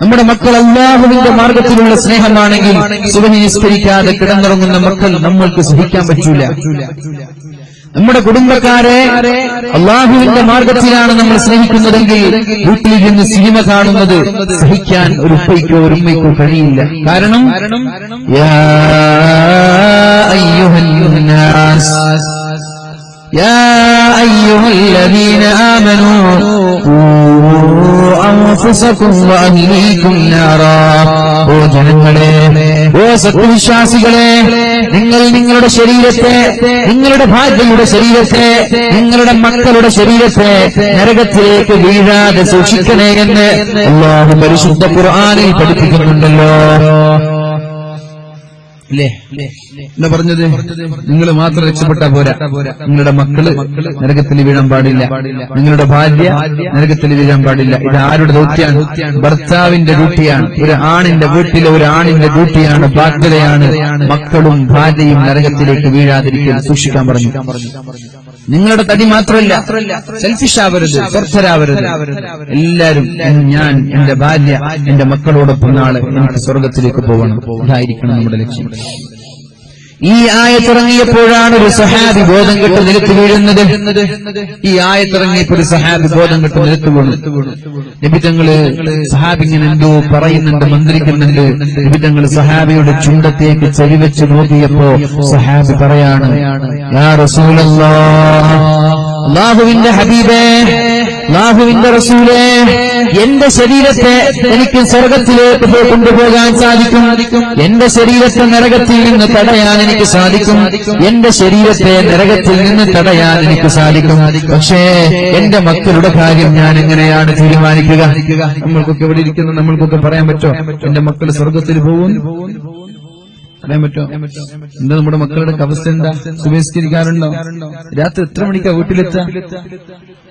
നമ്മുടെ മക്കൾ അള്ളാഹുവിന്റെ മാർഗത്തിലുള്ള സ്നേഹമാണെങ്കിൽ സുബഹി നിസ്കരിക്കാതെ കിടന്നുറങ്ങുന്ന മക്കൾ നമ്മൾക്ക് സഹിക്കാൻ പറ്റൂല നമ്മുടെ കുടുംബക്കാരെ അള്ളാഹുവിന്റെ മാർഗത്തിലാണ് നമ്മൾ സ്നേഹിക്കുന്നതെങ്കിൽ വീട്ടിൽ നിന്ന് സിനിമ കാണുന്നത് സഹിക്കാൻ ഒരു ഉപ്പയ്ക്കോ ഒരു ഉമ്മയ്ക്കോ കഴിയില്ല കാരണം യാ അയ്യുഹൽ നാസ് يا أيها الذين آمنوا ഓ ജനങ്ങളെ ഓ സത്യവിശ്വാസികളെ നിങ്ങൾ നിങ്ങളുടെ ശരീരത്തെ നിങ്ങളുടെ ഭാര്യയുടെ ശരീരത്തെ നിങ്ങളുടെ മക്കളുടെ ശരീരത്തെ നരകത്തിലേക്ക് വീഴാതെ സൂക്ഷിക്കണേ എന്ന് അള്ളാഹു പരിശുദ്ധ ഖുർആനിൽ പഠിപ്പിക്കുന്നുണ്ടല്ലോ. ഇല്ലേ എന്താ പറഞ്ഞത്? നിങ്ങൾ മാത്രം രക്ഷപ്പെട്ടാ പോരാ. നിങ്ങളുടെ മക്കൾ നരകത്തിൽ വീഴാൻ പാടില്ല. നിങ്ങളുടെ ഭാര്യ നരകത്തിൽ വീഴാൻ പാടില്ല. ഇത് ആരുടെ ദൗത്യാണ് ഭർത്താവിന്റെ ഡ്യൂട്ടിയാണ്. ഒരു ആണിന്റെ വീട്ടിലെ ഒരു ആണിന്റെ ഡ്യൂട്ടിയാണ്. ബാധ്യതയാണ്. മക്കളും ഭാര്യയും നരകത്തിലേക്ക് വീഴാതിരിക്കാൻ സൂക്ഷിക്കാൻ പറഞ്ഞു. നിങ്ങളുടെ തടി മാത്രമല്ല സെൽഫിഷ് ആവരുത് സ്വർദ്ധരാവരുത് എല്ലാവരും ഞാൻ എന്റെ ഭാര്യ എന്റെ മക്കളോടൊപ്പം നാളെ എനിക്ക് സ്വർഗത്തിലേക്ക് പോകണം. ഇതായിരിക്കണം നമ്മുടെ ലക്ഷ്യം. ഈ ആയത്തിറങ്ങിയപ്പോഴാണ് ഒരു സഹാബി ബോധം കെട്ട് നിലത്ത് വീഴുന്നത്. ഈ ആയത്തിറങ്ങിയപ്പോൾ ഒരു സഹാബി ബോധം കെട്ട് നിലത്ത് വീണു. നിബിതങ്ങൾ സഹാബി എന്തോ പറയുന്നുണ്ട് മന്ത്രിക്കുന്നുണ്ട്. നിബിതങ്ങൾ സഹാബിയുടെ ചുണ്ടത്തേക്ക് ചെവിവെച്ച് നോക്കിയപ്പോ സഹാബി പറയാണ് യാ റസൂലല്ലാഹ് അള്ളാഹുവിന്റെ ഹബീബേ അള്ളാഹുവിന്റെ റസൂലേ എന്റെ ശരീരത്തെ എനിക്ക് സ്വർഗത്തിലേക്ക് കൊണ്ടുപോകാൻ സാധിക്കും. എന്റെ ശരീരത്തെ നരകത്തിൽ നിന്ന് തടയാൻ എനിക്ക് സാധിക്കും. എന്റെ ശരീരത്തെ നരകത്തിൽ നിന്ന് തടയാൻ എനിക്ക് സാധിക്കും. പക്ഷേ എന്റെ മക്കളുടെ കാര്യം ഞാൻ എങ്ങനെയാണ് തീരുമാനിക്കുക? നമ്മൾക്കൊക്കെ ഇവിടെ ഇരിക്കുന്ന നമ്മൾക്കൊക്കെ പറയാൻ പറ്റുമോ? എന്റെ മക്കൾ സ്വർഗത്തിൽ പോകും. പറയാൻ പറ്റുമോ? എന്താ നമ്മുടെ മക്കളുടെ അവസ്ഥ എന്താ? സുബഹിസ്കരിക്കാറുണ്ടോ രാത്രി എത്ര മണിക്കാ വീട്ടിലെത്താ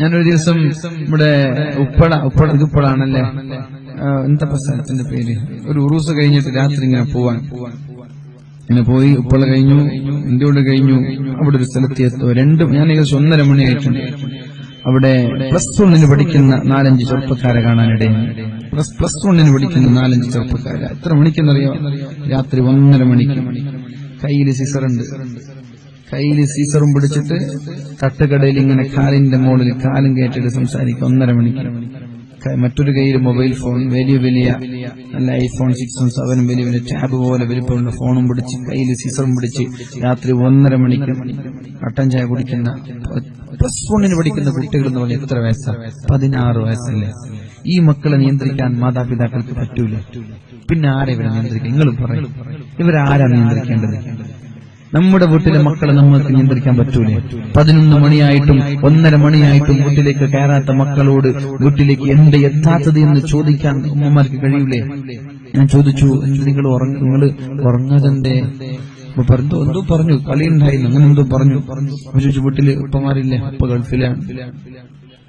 ഞാനൊരു ദിവസം നമ്മുടെ ഉപ്പള ഇത് ഉപ്പളാണല്ലേ? എന്താ സ്ഥലത്തിന്റെ പേര്? ഒരു ഉറൂസ് കഴിഞ്ഞിട്ട് രാത്രി ഇങ്ങനെ പോവാൻ. ഇങ്ങനെ പോയി ഉപ്പള കഴിഞ്ഞു കൂടെ കഴിഞ്ഞു അവിടെ ഒരു സ്ഥലത്ത് എത്തുക. രണ്ടും ഞാൻ ഏകദേശം ഒന്നര മണിയായിട്ടുണ്ട്. അവിടെ പ്ലസ് വണ്ണിന് പഠിക്കുന്ന നാലഞ്ച് ചെറുപ്പക്കാരെ കാണാനിടയാണ് പ്ലസ് പ്ലസ് വണ്ണിന് പഠിക്കുന്ന നാലഞ്ച് ചെറുപ്പക്കാരെ. എത്ര മണിക്കെന്നറിയോ? രാത്രി ഒന്നര മണിക്ക്. കയ്യിൽ സിസറുണ്ട് കയ്യിൽ സീസറും പിടിച്ചിട്ട് തട്ടുകടയിൽ ഇങ്ങനെ കാലിന്റെ മുകളിൽ കാലും കയറ്റിട്ട് സംസാരിക്കും. ഒന്നര മണിക്ക്. മറ്റൊരു കയ്യിൽ മൊബൈൽ ഫോൺ വലിയ വലിയ നല്ല ഐഫോൺ സിക്സും സെവനും വലിയ വലിയ ടാബ് പോലെ വലിപ്പമുള്ള ഫോണും പിടിച്ച് കയ്യിൽ സീസറും പിടിച്ച് രാത്രി ഒന്നര മണിക്ക് കട്ടൻ ചായ കുടിക്കുന്ന പ്ലസ് വണ്ണിന് പഠിക്കുന്ന കുട്ടികൾ എന്ന് പറഞ്ഞാൽ എത്ര വയസ്സാ? പതിനാറ് വയസ്സല്ലേ? ഈ മക്കളെ നിയന്ത്രിക്കാൻ മാതാപിതാക്കൾക്ക് പറ്റൂല. പിന്നെ ആരെ ഇവരെ നിയന്ത്രിക്കുക നിങ്ങളും പറയും. ഇവരാരാ നിയന്ത്രിക്കേണ്ടത്? നമ്മുടെ വീട്ടിലെ മക്കളെ നമ്മൾക്ക് നിയന്ത്രിക്കാൻ പറ്റൂലേ? പതിനൊന്ന് മണിയായിട്ടും ഒന്നര മണിയായിട്ടും വീട്ടിലേക്ക് കയറാത്ത മക്കളോട് വീട്ടിലേക്ക് എന്ത് എത്താത്തത് എന്ന് ചോദിക്കാൻ ഉമ്മമാർക്ക് കഴിയൂലേ? ഞാൻ ചോദിച്ചു നിങ്ങൾ ഉറങ്ങ നിങ്ങൾ ഉറങ്ങാതെന്റെ അപ്പൊ പറഞ്ഞു എന്തോ പറഞ്ഞു? കളിയുണ്ടായിരുന്നു അങ്ങനെ എന്തോ പറഞ്ഞു. ചോദിച്ചു വീട്ടിൽ ഉപ്പമാരില്ല? ഉപ്പ ഗൾഫിലാണ്.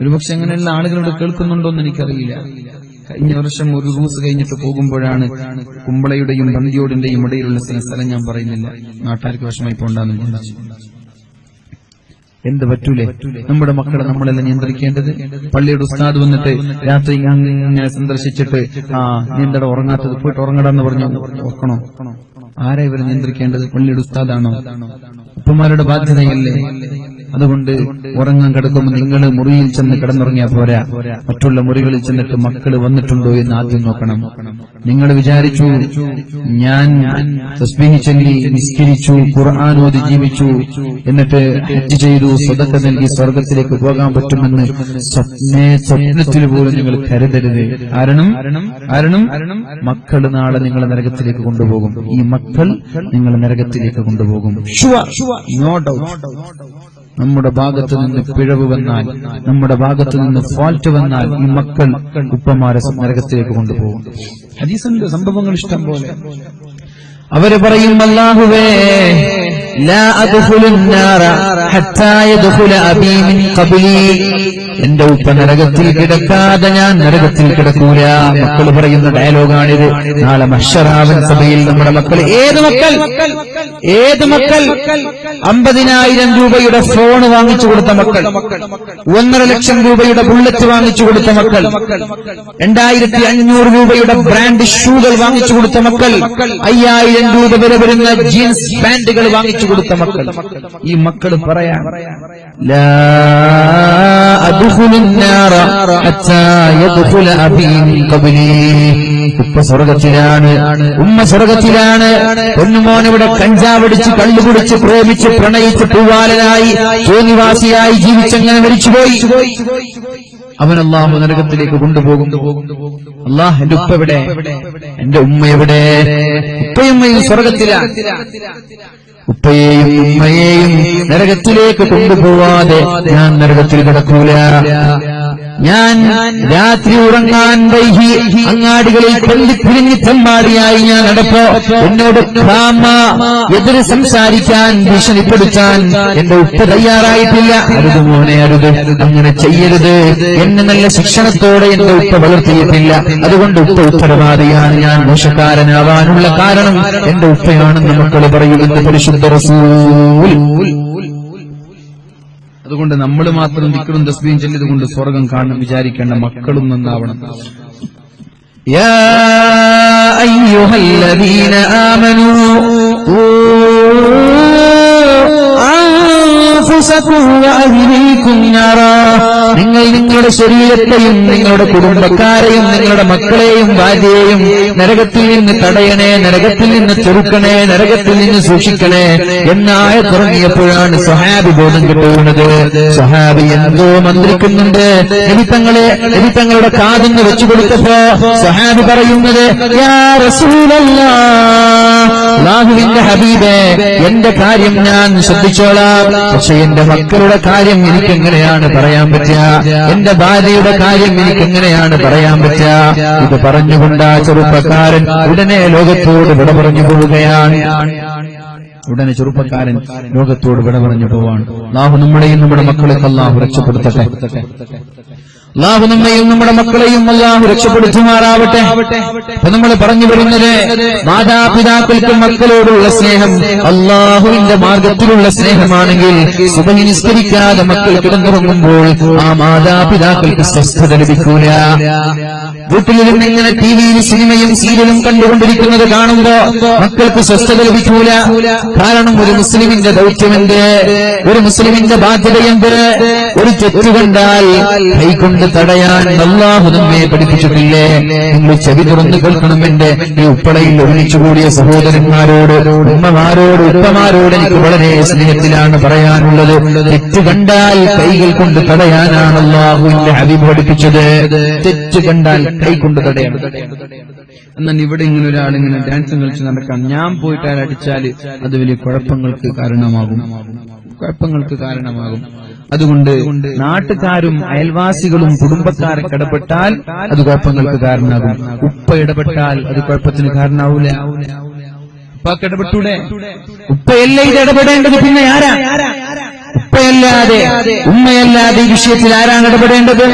ഒരുപക്ഷെ അങ്ങനെയുള്ള ആളുകളോട് കേൾക്കുന്നുണ്ടോ എന്ന് എനിക്കറിയില്ല. കഴിഞ്ഞ വർഷം ഒരു റൂസ് കഴിഞ്ഞിട്ട് പോകുമ്പോഴാണ് കുമ്പളയുടെയും ബന്ധിയോടിന്റെയും ഇടയിലുള്ള സ്ഥലം ഞാൻ പറയുന്നില്ല. നാട്ടുകാർക്ക് വിഷമായി പോണ്ടെന്ന് എന്ത് പറ്റൂലേ? നമ്മുടെ മക്കളെ നമ്മളെല്ലാം നിയന്ത്രിക്കേണ്ടത്? പള്ളിയുടെ ഉസ്താദ് വന്നിട്ട് രാത്രി അങ്ങനെ സന്ദർശിച്ചിട്ട് ആ നീന്തട ഉറങ്ങാത്തത്? പോയിട്ട് ഉറങ്ങടാന്ന് പറഞ്ഞു. ഓർക്കണോ ആരാ ഇവരെ നിയന്ത്രിക്കേണ്ടത്? പള്ളിയുടെ ഉസ്താദാണോ? ഉപ്പമാരുടെ ബാധ്യതയല്ലേ? അതുകൊണ്ട് ഉറങ്ങാൻ കിടക്കുമ്പോൾ നിങ്ങൾ മുറിയിൽ ചെന്ന് കിടന്നുറങ്ങിയാ പോരാ. മറ്റുള്ള മുറികളിൽ ചെന്നിട്ട് മക്കൾ വന്നിട്ടുണ്ടോ എന്ന് ആദ്യം നോക്കണം. നിങ്ങൾ വിചാരിച്ചു ഞാൻ തസ്ബീഹ് ചൊല്ലി നിസ്കരിച്ചു ഖുർആൻ ജീവിച്ചു എന്നിട്ട് ഹജ്ജ് ചെയ്തു സ്വതക്ക നൽകി സ്വർഗത്തിലേക്ക് പോകാൻ പറ്റുമെന്ന് സ്വപ്നേ സ്വപ്നത്തിൽ പോലും നിങ്ങൾ കരുതരുത്. കാരണം കാരണം മക്കൾ നാളെ നിങ്ങളെ നരകത്തിലേക്ക് കൊണ്ടുപോകും. ഈ മക്കൾ നിങ്ങളെ നരകത്തിലേക്ക് കൊണ്ടുപോകും. നോ ഡൗട്ട് നമ്മുടെ ഭാഗത്ത് നിന്ന് പിഴവ് വന്നാൽ നമ്മുടെ ഭാഗത്ത് നിന്ന് ഫോൾട്ട് വന്നാൽ ഈ മക്കൾ ഉപ്പമാരെ നരകത്തിലേക്ക് കൊണ്ടുപോകും. ഹദീസിന്റെ സംഭവങ്ങൾ ഇഷ്ടം പോലെ. അവർ പറയും അല്ലാഹുവേ ലാ അദ്ഖുലുന്നാറ ഹത്താ യദ്ഖുല മിൻ ഖബ്ലി. എന്റെ ഉപ്പ നരകത്തിൽ കിടക്കാതെ ഞാൻ നരകത്തിൽ കിടക്കൂല. മക്കൾ പറയുന്ന ഡയലോഗാണിത്. നാളെ മഷറാവൻ സഭയിൽ നമ്മുടെ മക്കൾ ഏത് മക്കൾ? ഏത് മക്കൾ? അമ്പതിനായിരം രൂപയുടെ ഫോൺ വാങ്ങിച്ചു കൊടുത്ത മക്കൾ. ഒന്നര ലക്ഷം രൂപയുടെ ബുള്ളറ്റ് വാങ്ങിച്ചു കൊടുത്ത മക്കൾ. രണ്ടായിരത്തി അഞ്ഞൂറ് രൂപയുടെ ബ്രാൻഡ് ഷൂകൾ വാങ്ങിച്ചു കൊടുത്ത മക്കൾ. അയ്യായിരം രൂപ വരെ വരുന്ന ജീൻസ് പാന്റുകൾ വാങ്ങിച്ചു കൊടുത്ത മക്കൾ. ഈ മക്കൾ പറയാ ലാ ഉപ്പ സ്വർഗത്തിലാണ് ഉമ്മ സ്വർഗത്തിലാണ് പൊന്നുമോൻ ഇവിടെ കഞ്ചാവടിച്ച് കള്ളു കുടിച്ച് പ്രേമിച്ച് പ്രണയിച്ച് പൂവാലനായി തോന്നിവാസിയായി ജീവിച്ചങ്ങനെ മരിച്ചുപോയി. അവൻ അള്ളാഹു നരകത്തിലേക്ക് കൊണ്ടുപോകും. അള്ളാഹ് എന്റെ ഉപ്പ എവിടെ? എന്റെ ഉമ്മ എവിടെ? ഉപ്പയുമ്മയും സ്വർഗത്തിലാണ് ഉപ്പയെയും ഉമ്മയെയും നരകത്തിലേക്ക് കൊണ്ടുപോവാതെ ഞാൻ നരകത്തിൽ കിടക്കൂല. ഞാൻ രാത്രി ഉറങ്ങാൻ വൈകി അങ്ങാടികളിൽ കൊല്ലിപ്പിരിഞ്ഞ് തെമ്മാടിയായി ഞാൻ നടപ്പോ. എന്നോട് കാമ എതിര് സംസാരിക്കാൻ ഭീഷണിപ്പെടുത്താൻ എന്റെ ഉപ്പ് തയ്യാറായിട്ടില്ല. അരുത് മോനെ അരുത്. അങ്ങനെ ചെയ്യരുത്. എന്നെ നല്ല ശിക്ഷണത്തോടെ എന്റെ ഉപ്പ വളർത്തിയിട്ടില്ല അതുകൊണ്ട് ഉപ്പ ഉത്തരവാദിയാണ് ഞാൻ. മോശക്കാരനാവാനുള്ള കാരണം എന്റെ ഉപ്പയാണെന്ന് മക്കൾ പറയുന്നത് പരിശുദ്ധ റസൂൽ. അതുകൊണ്ട് നമ്മൾ മാത്രം ദിക്കറും തസ്ബീം ചൊല്ലിയതുകൊണ്ട് സ്വർഗം കാണണം വിചാരിക്കേണ്ട മക്കളും നന്നാവണം يا أيها الذين آمنوا أنفسكم وأهليكم نارا നിങ്ങൾ നിങ്ങളുടെ ശരീരത്തെയും നിങ്ങളുടെ കുടുംബക്കാരെയും നിങ്ങളുടെ മക്കളെയും ഭാര്യയെയും നരകത്തിൽ നിന്ന് തടയണേ നരകത്തിൽ നിന്ന് ചെറുക്കണേ നരകത്തിൽ നിന്ന് സൂക്ഷിക്കണേ എന്നായ തുടങ്ങിയപ്പോഴാണ് സഹാബി ബോധം കിട്ടുന്നത്. സഹാബി എന്തോ മന്ത്രിക്കുന്നുണ്ട്. എലിത്തങ്ങളെ എലിത്തങ്ങളുടെ കാതിന് വെച്ചു കൊടുത്തപ്പോ സഹാബി പറയുന്നത് യാ റസൂലല്ലാ. അല്ലാഹുവിന്റെ ഹബീബേ എന്റെ കാര്യം ഞാൻ ശ്രദ്ധിച്ചോളാം. പക്ഷെ എന്റെ മക്കളുടെ കാര്യം എനിക്ക് എങ്ങനെയാണ് പറയാൻ പറ്റുക? എന്റെ ഭാര്യയുടെ കാര്യം എനിക്ക് എങ്ങനെയാണ് പറയാൻ പറ്റുക? ഇത് പറഞ്ഞുകൊണ്ട് ആ ചെറുപ്പക്കാരൻ ഉടനെ ലോകത്തോട് വിട പറഞ്ഞു പോവുകയാണ്. ഉടനെ ചെറുപ്പക്കാരൻ ലോകത്തോട് വിട പറഞ്ഞു പോവാണ്. അള്ളാഹു നമ്മുടെയും നമ്മുടെ മക്കളെ അള്ളാഹു രക്ഷപ്പെടുത്തട്ടെ. അള്ളാഹു നമ്മയും നമ്മുടെ മക്കളെയും അള്ളാഹു രക്ഷപ്പെടുത്തുമാറാവട്ടെ. അപ്പൊ നമ്മൾ പറഞ്ഞു വരുന്നത് മാതാപിതാക്കൾക്ക് മക്കളോടുള്ള സ്നേഹം അള്ളാഹുവിന്റെ മാർഗത്തിലുള്ള സ്നേഹമാണെങ്കിൽ സുബഹി മക്കൾ കിടന്നുറങ്ങുമ്പോൾ ആ മാതാപിതാക്കൾക്ക് സ്വസ്ഥത ലഭിക്കൂല. വീട്ടിലിരുന്ന് ഇങ്ങനെ ടി വിയിൽ സിനിമയും സീരിയലും കണ്ടുകൊണ്ടിരിക്കുന്നത് കാണുമ്പോ മക്കൾക്ക് സ്വസ്ഥത ലഭിക്കൂല. കാരണം ഒരു മുസ്ലിമിന്റെ ദൗത്യമെന്ത്? ഒരു മുസ്ലിമിന്റെ ബാധ്യതയെന്ത് ഒരു തെറ്റ് കണ്ടാൽ കൈകൊണ്ട് തടയാൻ അള്ളാഹു നമ്മെ പഠിപ്പിച്ചിട്ടില്ലേ? നിങ്ങൾ ചെവി തുറന്നു കേൾക്കണമെന്റെ ഈ ഉപ്പളയിൽ ഒരുമിച്ചുകൂടിയ സഹോദരന്മാരോട് ഉമ്മമാരോട് ഉപ്പമാരോട് എനിക്ക് വളരെ സ്നേഹത്തിലാണ് പറയാനുള്ളത്. തെറ്റ് കണ്ടാൽ കൈകൾ കൊണ്ട് തടയാനാണ് അള്ളാഹുവിന്റെ ഹബീബ് പഠിപ്പിച്ചത്. തെറ്റ് കണ്ടാൽ കൈ കൊണ്ട് തടയണം. എന്നാൽ ഇവിടെ ഇങ്ങനെ ഒരാൾ ഇങ്ങനെ ഡാൻസ് കളിച്ച് നടക്കാൻ ഞാൻ പോയിട്ട് അയാൾ അടിച്ചാൽ അത് വലിയ കുഴപ്പങ്ങൾക്ക് കാരണമാകും. കുഴപ്പങ്ങൾക്ക് കാരണമാകും. അതുകൊണ്ട് നാട്ടുകാരും അയൽവാസികളും കുടുംബക്കാരും ഇടപെട്ടാൽ അത് കുഴപ്പങ്ങൾക്ക് കാരണമാകും. ഉപ്പ ഇടപെട്ടാൽ അത് കുഴപ്പത്തിന് കാരണമാവൂല ഉപ്പാക്ക് ഇടപെട്ടൂടെ? ഉപ്പയല്ലേ ഇത് ഇടപെടേണ്ടത്? പിന്നെ ആരാ? ഉപ്പയല്ലാതെ ഉമ്മയല്ലാതെ ഈ വിഷയത്തിൽ ആരാണ് ഇടപെടേണ്ടത്?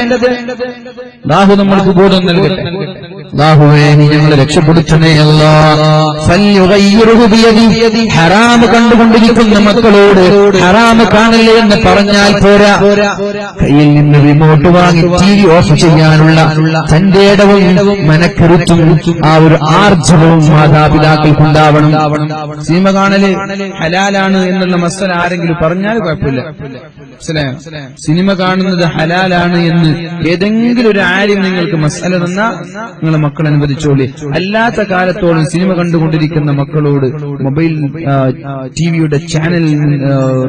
ബാഹു നമ്മൾക്ക് ബോധം നൽകട്ടെ. ബാഹുവേ നീ ഞങ്ങളെ രക്ഷപ്പെടുത്തണേ അല്ല. ഹറാമ് കണ്ടുകൊണ്ടിരിക്കുന്ന മക്കളോട് ഹറാമ് കാണില്ലേ എന്ന് പറഞ്ഞാൽ പോരാ. കയ്യിൽ നിന്ന് റിമോട്ട് വാങ്ങി ടി വി ഓഫ് ചെയ്യാനുള്ള തന്റെ ഇടവും മനക്കരുത്തും ആ ഒരു ആർജവവും മാതാപിതാക്കൾക്കുണ്ടാവണം. സിനിമ കാണൽ ഹലാലാണ് എന്നുള്ള മസല ആരെങ്കിലും പറഞ്ഞാൽ കുഴപ്പമില്ല. സിനിമ കാണുന്നത് ഹലാലാണ് എന്ന് ഏതെങ്കിലും ഒരു ആര്യം നിങ്ങൾക്ക് മസല തന്നാൽ നിങ്ങളെ മക്കൾ അനുവദിച്ചോളി. അല്ലാത്ത കാലത്തോളം സിനിമ കണ്ടുകൊണ്ടിരിക്കുന്ന മക്കളോട് മൊബൈൽ ടിവിയുടെ ചാനൽ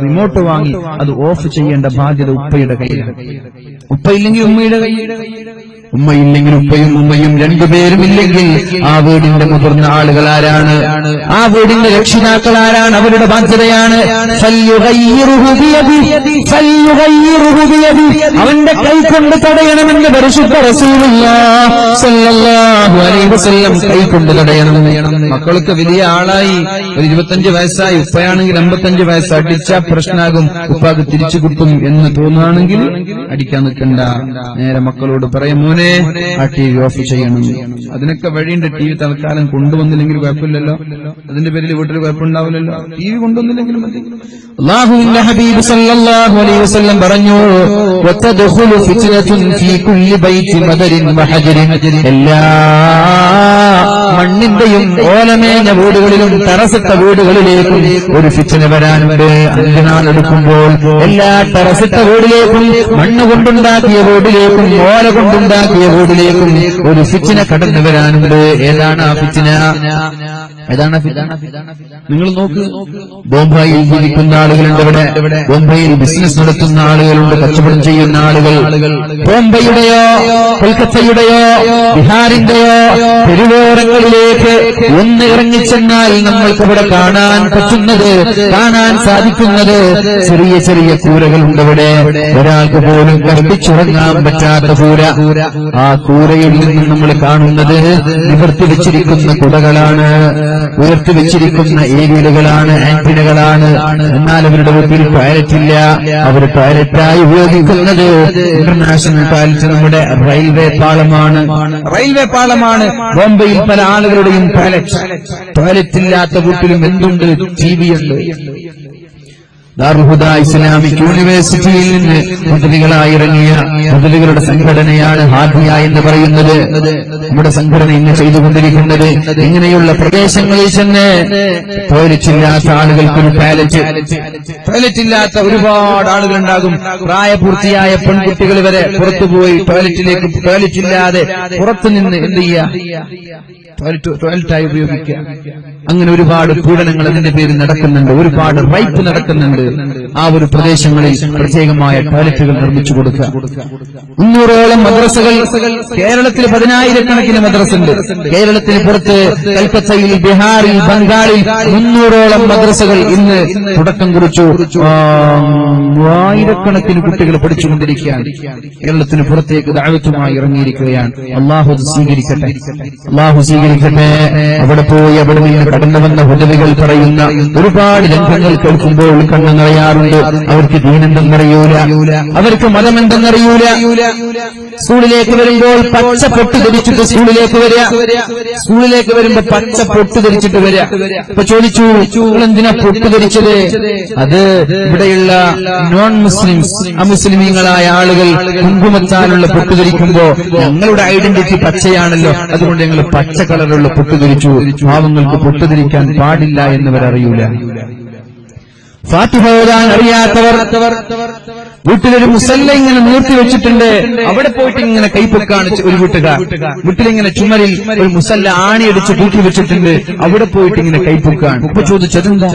റിമോട്ട് വാങ്ങി അത് ഓഫ് ചെയ്യേണ്ട ബാധ്യത ഉപ്പയുടെ കയ്യിലാണ്. ഉപ്പയില്ലെങ്കിൽ ഉമ്മയുടെ കയ്യിൽ ഉമ്മയില്ലെങ്കിൽ ഉപ്പയും ഉമ്മയും രണ്ടുപേരും ഇല്ലെങ്കിൽ ആ വീടിന്റെ മുതിർന്ന ആളുകൾ ആരാണ്? ആ വീടിന്റെ രക്ഷിതാക്കൾ ആരാണ്? അവരുടെ ബാധ്യതയാണ്. അവന്റെ കൈ കൊണ്ട് തടയണമെന്ന് പരിശുദ്ധ റസൂലുള്ളാഹ് സ്വല്ലല്ലാഹു അലൈഹി വസല്ലം കൈ കൊണ്ട് തടയണം. മക്കൾക്ക് വലിയ ആളായി. ഒരു ഇരുപത്തഞ്ച് വയസ്സായി. ഉപ്പയാണെങ്കിൽ അമ്പത്തഞ്ച് വയസ്സ്. അടിച്ച പ്രശ്നമാകും ഉപ്പാക്ക് തിരിച്ചു കിട്ടും എന്ന് തോന്നുകയാണെങ്കിൽ അടിക്കാൻ നിൽക്കണ്ട. നേരെ മക്കളോട് പറയും മോനെ ആ ടി വി ഓഫ് ചെയ്യണം. അതിനൊക്കെ വഴിയുണ്ട്. ടി വി തൽക്കാലം കൊണ്ടുവന്നില്ലെങ്കിൽ കുഴപ്പമില്ലല്ലോ. അതിന്റെ പേരിൽ വീട്ടിൽ കുഴപ്പമുണ്ടാവില്ലല്ലോ. ടി വി കൊണ്ടുവന്നില്ലെങ്കിലും മതി ഹബീബ് സല്ലല്ലാഹു അലൈഹി വസല്ലം പറഞ്ഞു ഫീ ബൈതി മദരിൻ എല്ലാ മണ്ണിന്റെയും ഓലമേഞ്ഞ വീടുകളിലും തറസിട്ട വീടുകളിലേക്കും ഒരു ഫിച്ചന വരാനുണ്ട്. അഞ്ചനാൾ എടുക്കുമ്പോൾ എല്ലാ തറസിട്ട വീടിലേക്കും മണ്ണ് കൊണ്ടുണ്ടാക്കിയ വീടിലേക്കും ഓല കൊണ്ടുണ്ടാക്കിയ വീടിലേക്കും ഒരു ഫിച്ചിനെ കടന്നു വരാനുണ്ട്. ഏതാണ് ആ ഫിച്ചിന ഏതാണ് നിങ്ങൾ നോക്ക്. ബോംബെയിൽ ജീവിക്കുന്ന ആളുകളുണ്ട് ഇവിടെ ബോംബെയിൽ ബിസിനസ് നടത്തുന്ന ആളുകളുണ്ട് കച്ചവടം ചെയ്യുന്ന ആളുകൾ. ബോംബെയുടെയോ കൊൽക്കത്തയുടെയോ ബിഹാറിന്റെയോ തെരുവോരങ്ങളിലേക്ക് ഒന്ന് ഇറങ്ങിച്ചെന്നാൽ നമ്മൾക്ക് ഇവിടെ കാണാൻ പറ്റുന്നത് കാണാൻ സാധിക്കുന്നത് ചെറിയ ചെറിയ കൂരകളുണ്ട് ഇവിടെ ഒരാൾക്ക് പോലും കർപ്പിച്ചുറങ്ങാൻ പറ്റാത്ത കൂര. ആ കൂരയിൽ നിന്ന് നമ്മൾ കാണുന്നത് നിവർത്തി വെച്ചിരിക്കുന്ന കുടകളാണ്. ഉയർത്തി വെച്ചിരിക്കുന്ന ഏരിയലുകളാണ് ആന്റിനകളാണ് എന്നാൽ അവരുടെ വീട്ടിൽ ടോയ്ലറ്റ് ഇല്ല. അവർ ടോയ്ലറ്റായി ഉപയോഗിക്കുന്നത് ഇന്റർനാഷണൽ ടോയ്ലറ്റ് നമ്മുടെ റെയിൽവേ പാളമാണ്. റെയിൽവേ പാളമാണ്. ബോംബെയിൽ പല ആളുകളുടെയും ടോയ്ലറ്റ് ടോയ്ലറ്റ് ഇല്ലാത്ത വീട്ടിലും എന്തുണ്ട്? ടി വി ഉണ്ട്. ദാർഹുദ ഇസ്ലാമിക് യൂണിവേഴ്സിറ്റിയിൽ നിന്ന് മുതലുകളായി ഇറങ്ങിയ മുതലുകളുടെ സംഘടനയാണ് ഹാദിയ എന്ന് പറയുന്നത്. നമ്മുടെ സംഘടന ഇന്ന് ചെയ്തുകൊണ്ടിരിക്കുന്നത് ഇങ്ങനെയുള്ള പ്രദേശങ്ങളിൽ ചെന്ന് പോലിച്ചില്ലാത്ത ആളുകൾക്ക് ഒരു പാലറ്റ് ടോയ്ലറ്റ് ഇല്ലാത്ത ഒരുപാട് ആളുകൾ ഉണ്ടാകും പ്രായപൂർത്തിയായ പെൺകുട്ടികൾ വരെ പുറത്തുപോയി ടോയ്ലറ്റിലേക്ക് ടോയ്ലറ്റ് ഇല്ലാതെ പുറത്തുനിന്ന് എന്ത് ചെയ്യുക ടോയ്ലറ്റ് ടോയ്ലറ്റായി ഉപയോഗിക്കുക. അങ്ങനെ ഒരുപാട് പീഡനങ്ങൾ അതിന്റെ പേരിൽ നടക്കുന്നുണ്ട്. ഒരുപാട് റൈപ്പ് നടക്കുന്നുണ്ട്. Hernández. ആ ഒരു പ്രദേശങ്ങളിൽ പ്രത്യേകമായ ടോയ്ലറ്റുകൾ നിർമ്മിച്ചു കൊടുക്കുക. മുന്നൂറോളം മദ്രസകൾ കേരളത്തിൽ പതിനായിരക്കണക്കിന് മദ്രസ ഉണ്ട് കേരളത്തിന് പുറത്ത് കൽക്കത്തയിൽ ബീഹാറിൽ ബംഗാളിൽ മുന്നൂറോളം മദ്രസകൾ ഇന്ന് തുടക്കം കുറിച്ചു. ആയിരക്കണക്കിന് കുട്ടികൾ പഠിച്ചുകൊണ്ടിരിക്കുകയാണ്. കേരളത്തിന് പുറത്തേക്ക് ദാഴത്തുമായി ഇറങ്ങിയിരിക്കുകയാണ്. അള്ളാഹു സ്വീകരിക്കട്ടെ. അള്ളാഹു സ്വീകരിക്കട്ടെ. അവിടെ പോയി അവിടെ നിന്ന് കടന്നു വന്ന ഹുദവികൾ പറയുന്ന ഒരുപാട് രംഗങ്ങൾ കേൾക്കുമ്പോൾ കണ്ണു നിറയാറുണ്ട് അവർക്ക് ദീനെന്തെന്നറിയൂല. അവർക്ക് മതമെന്തെന്നറിയൂല. സ്കൂളിലേക്ക് വരുമ്പോൾ പച്ച പൊട്ട് ധരിച്ചിട്ട് സ്കൂളിലേക്ക് വരിക. സ്കൂളിലേക്ക് വരുമ്പോ പച്ച പൊട്ട് ധരിച്ചിട്ട് വരിക. ഇപ്പൊ ചോദിച്ചു "നിങ്ങൾ എന്തിനാ പൊട്ട് ധരിച്ചത്? അത് ഇവിടെയുള്ള നോൺ മുസ്ലിംസ് അമുസ്ലിമീങ്ങളായ ആളുകൾ കുങ്കുമത്താലുള്ള പൊട്ട് ധരിക്കുമ്പോ ഞങ്ങളുടെ ഐഡന്റിറ്റി പച്ചയാണല്ലോ. അതുകൊണ്ട് ഞങ്ങൾ പച്ച കളറുള്ള പൊട്ട് ധരിച്ചു. പാവങ്ങൾക്ക് പൊട്ട് ധരിക്കാൻ പാടില്ല എന്നവരറിയൂല ഫാത്തിഹ ഓതാൻ അറിയാത്തവർ വീട്ടിലൊരു മുസല്ല ഇങ്ങനെ നിർത്തി വെച്ചിട്ടുണ്ട്. അവിടെ പോയിട്ട് ഇങ്ങനെ കൈപ്പൊക്കാണ് ഒരു വീട്ടുകാർ. വീട്ടിലിങ്ങനെ ചുമരിൽ ഒരു മുസല്ല ആണിയടിച്ച് കൂട്ടി വെച്ചിട്ടുണ്ട്. അവിടെ പോയിട്ട് ഇങ്ങനെ കൈപ്പൊക്കാണ്. ഉപ്പ ചോദിച്ചതെന്താ?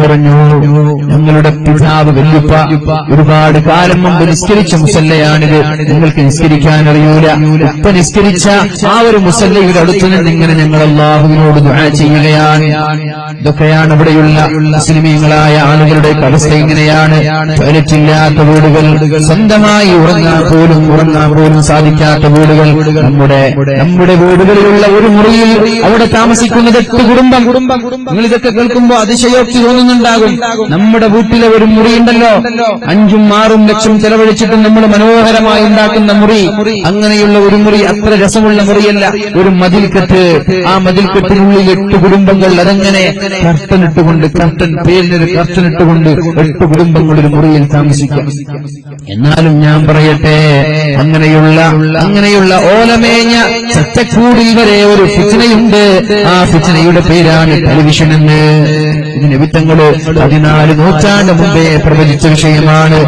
പറഞ്ഞു ഞങ്ങളുടെ പിതാവ് വല്യുപ്പ ഒരുപാട് കാലം മുമ്പ് നിസ്കരിച്ച മുസല്ലയാണിത്. നിങ്ങൾക്ക് നിസ്കരിക്കാൻ അറിയൂല. ഉപ്പ നിസ്കരിച്ച ആ ഒരു മുസല്ലയുടെ അടുത്ത് നിന്ന് ഇങ്ങനെ ഞങ്ങൾ അള്ളാഹുവിനോട് ചെയ്യുകയാണ്. ഇതൊക്കെയാണ് ഇവിടെയുള്ള മുസ്ലിമീങ്ങളായ ആളുകളുടെ അവസ്ഥ ഇങ്ങനെയാണ്. ടോയ്ലറ്റ് ഇല്ലാത്ത വീടുകൾ സ്വന്തമായി ഉറങ്ങാൻ പോലും ഉറങ്ങാൻ പോലും സാധിക്കാത്ത വീടുകൾ നമ്മുടെ നമ്മുടെ വീടുകളിലുള്ള ഒരു മുറിയിൽ അവിടെ താമസിക്കുന്നത് എട്ട് കുടുംബം. നിങ്ങൾ ഇതൊക്കെ കേൾക്കുമ്പോൾ അതിശയോക്തി തോന്നുന്നുണ്ടാകും. നമ്മുടെ വീട്ടിലെ ഒരു മുറിയുണ്ടല്ലോ അഞ്ചും ആറും ലക്ഷം ചെലവഴിച്ചിട്ട് നമ്മൾ മനോഹരമായി ഉണ്ടാക്കുന്ന മുറി. അങ്ങനെയുള്ള ഒരു മുറി അത്ര രസമുള്ള മുറിയല്ല. ഒരു മതിൽക്കെട്ട്. ആ മതിൽക്കെട്ടിനുള്ളിൽ എട്ട് കുടുംബങ്ങൾ അതങ്ങനെ കർട്ടൻ ഇട്ടുകൊണ്ട് കർട്ടൻ പേരിനൊരു കർട്ടൻ ഇട്ടുകൊണ്ട് എട്ട് കുടുംബങ്ങൾ ഒരു മുറിയിൽ താമസിക്കാം. എന്നാലും ഞാൻ പറയട്ടെ അങ്ങനെയുള്ള അങ്ങനെയുള്ള ഓലമേഞ്ഞ ചത്തക്കൂടിൽ വരെ ഒരു ഫിച്ചനയുണ്ട്. ആ ഫിച്ചനയുടെ പേരാണ് ടെലിവിഷൻ എന്ന്. ഇതിന് വിത്തങ്ങൾ പതിനാല് നൂറ്റാണ്ട് മുമ്പേ പ്രവചിച്ച വിഷയമാണ്.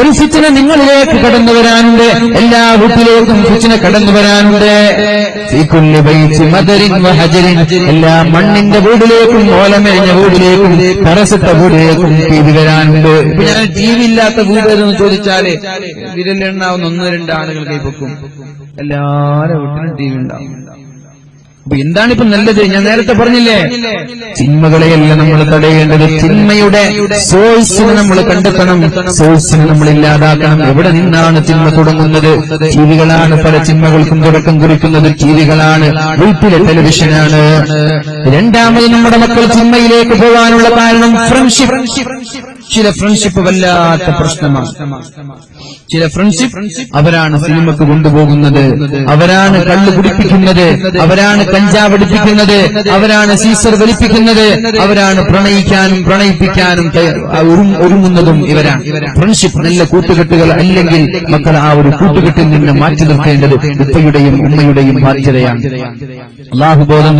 ഒരു ഫിച്ചന നിങ്ങളിലേക്ക് കടന്നു വരാനുണ്ട്. എല്ലാ വീട്ടിലേക്കും ഫിച്ചന കടന്നു വരാനുണ്ട്. എല്ലാ മണ്ണിന്റെ വീടിലേക്കും ഓലമേഞ്ഞ വീടിലേക്കും കറസിട്ട വീടിലേക്കും ടി വി വരാനുണ്ട് ഇപ്പൊ ഞാൻ ടി വി ചോദിച്ചാൽ വിരലെണ്ണാവുന്ന ഒന്ന് രണ്ട് ആളുകൾ കൈപ്പൊക്കും എല്ലാരും വീട്ടിലും ടി വി ഉണ്ടാവും അപ്പൊ എന്താണ് ഇപ്പൊ നല്ലത്? ഞാൻ നേരത്തെ പറഞ്ഞില്ലേ? തിന്മകളെയല്ല നമ്മൾ തടയേണ്ടത്. തിന്മയുടെ സോഴ്സിനെ നമ്മൾ കണ്ടെത്തണം. സോഴ്സിനെ നമ്മൾ ഇല്ലാതാക്കണം. എവിടെ നിന്നാണ് തിന്മ തുടങ്ങുന്നത്? ടിവികളാണ് പല തിന്മകൾക്കും തുടക്കം കുറിക്കുന്നത്. ടിവികളാണ് വീട്ടിലെ ടെലിവിഷനാണ്. രണ്ടാമത് നമ്മുടെ മക്കൾ തിന്മയിലേക്ക് പോകാനുള്ള കാരണം ഫ്രണ്ട്ഷിപ്പ് ചില ഫ്രണ്ട്ഷിപ്പ് വല്ലാത്ത പ്രശ്നമാണ്. ചില ഫ്രണ്ട്ഷിപ്പ് അവരാണ് സിനിമക്ക് കൊണ്ടുപോകുന്നത്. അവരാണ് കള്ളു കുടിപ്പിക്കുന്നത്. അവരാണ് കഞ്ചാവ് അടിപ്പിക്കുന്നത്. അവരാണ് സീസർ വലിപ്പിക്കുന്നത്. അവരാണ് പ്രണയിക്കാനും പ്രണയിപ്പിക്കാനും ഒരുങ്ങുന്നതും ഇവരാണ്. ഫ്രണ്ട്ഷിപ്പ് നല്ല കൂട്ടുകെട്ടുകൾ അല്ലെങ്കിൽ മക്കൾ ആ ഒരു കൂട്ടുകെട്ടിൽ നിന്ന് മാറ്റി നിർത്തേണ്ടത് ഉപ്പയുടെയും ഉമ്മയുടെയും ബാധ്യതയാണ്. അള്ളാഹുബോധം